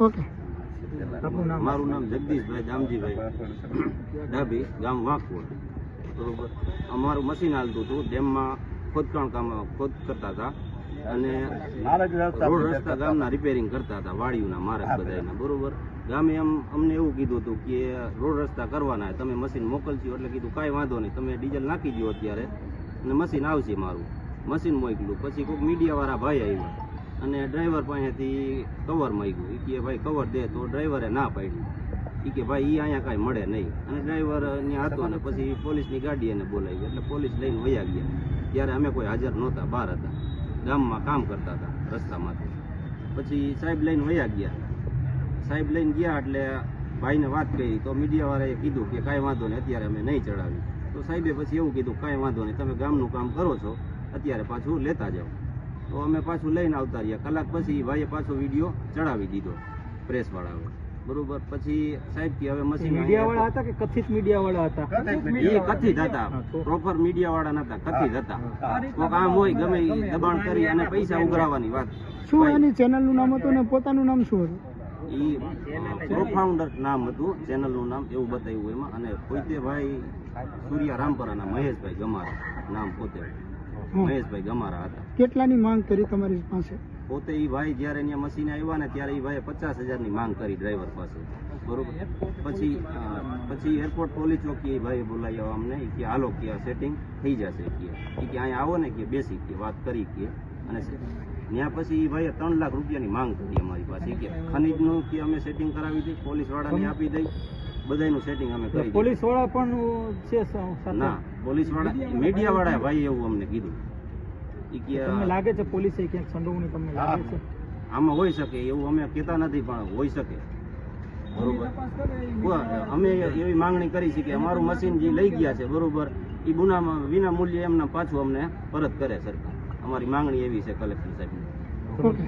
Okay. આપનું નામ? મારું નામ જગદીશભાઈ જામજીભાઈ. ડાભી ગામ વાંકવડ. બરોબર અમારું મશીન હાલતું હતું. ડેમમાં ખોદકામ કામ ખોદ કરતા હતા. અને રોડ રસ્તા ગામના રિપેરિંગ કરતા હતા વાડીઓના મારા બધાના બરોબર. ગામે એમ અમને એવું કીધું હતું કે રોડ રસ્તા કરવાના તમે મશીન મોકલશો એટલે કીધું કાંઈ વાંધો નહીં. તમે ડીઝલ નાખી દો અત્યારે. અને મશીન આવશે મારું. મશીન મોકલ્યું. પછી કોઈક મીડિયાવાળા ભાઈ આવ્યા. અને ડ્રાઈવર પાસેથી કવર માગ્યું. એ કે ભાઈ કવર દે તો ડ્રાઈવરે ના પાડ્યું એ કે ભાઈ એ અહીંયા કાંઈ મળે નહીં. અને ડ્રાઈવર ત્યાં હતો અને પછી પોલીસની ગાડી એને બોલાવી. એટલે પોલીસ લઈને વયા ગયા. ત્યારે અમે કોઈ હાજર નહોતા, બહાર હતા. ગામમાં કામ કરતા હતા, રસ્તામાંથી. પછી સાહેબ લઈને વયા ગયા. સાહેબ લઈને ગયા એટલે ભાઈને વાત કરી. તો મીડિયાવાળાએ કીધું કે કાંઈ વાંધો નહીં, અત્યારે અમે નહીં ચડાવી. તો સાહેબે પછી એવું કીધું, કાંઈ વાંધો નહીં, તમે ગામનું કામ કરો છો. અત્યારે પાછું લેતા જાઓ. તો અમે પાછું લઈને આવતા રહ્યા. કલાક પછી ભાઈએ પાછો વીડિયો ચડાવી દીધો પ્રેસવાળાએ બરોબર? પછી સાહેબ કે હવે મશીન મીડિયા વાળા હતા કે કથિત મીડિયા વાળા હતા એ કથિત હતા. પ્રોપર મીડિયા વાળા નતા કથિત હતા. કોક આમ હોય ગમે દબાણ કરી અને પૈસા ઉઘરાવાની વાત. શું એની ચેનલનું નામ હતું ને પોતાનું નામ શું હતું? ઈ પ્રોફાઉન્ડર નામ હતું ચેનલનું નામ એવું બતાવ્યું એમાં. અને પોતે ભાઈ સૂર્યા રામપરાના મહેશભાઈ ગમારા નામ પોતે. મહેશભાઈ ગમારા હતા. કેટલાની માંગ કરી તમારી પાસે? પોતે એ ભાઈ જ્યારે અહીંયા મશીને આવ્યા ને ત્યારે એ ભાઈએ પચાસ હજારની માંગ કરી ડ્રાઈવર પાસે. બરોબર? પછી પછી એરપોર્ટ પોલીસ ચોકી ભાઈએ બોલાવી આવ્યા અમને કે હાલો કે સેટિંગ થઈ જશે કે. કે અહીંયા આવો ને કે બેસી કે વાત કરી કે. અને ત્યાં પછી એ ભાઈએ ત્રણ લાખ રૂપિયાની માંગ કરી અમારી પાસે. કે ખનીજનું કે અમે સેટિંગ કરાવી દઈ? પોલીસ વાળાને આપી દઈ? બધાનું સેટિંગ અમે કરી દઈએ. પોલીસવાળા પણ છે ના. પોલીસવાળા મીડિયા વાળા ભાઈ એવું અમને કીધું. ઈ કે તમને લાગે છે પોલીસે ક્યાંક સંડોવણી તમને લાગે છે? આમાં હોઈ શકે એવું અમે કહેતા નથી પણ હોઈ શકે. બરોબર. અમે એવી માંગણી કરી છે કે અમારું મશીન જે લઈ ગયા છે બરોબર એ ગુનામાં વિના મૂલ્યે એમના પાછું અમને પરત કરે સરકાર. અમારી માંગણી એવી છે કલેક્ટર સાહેબ ઓકે.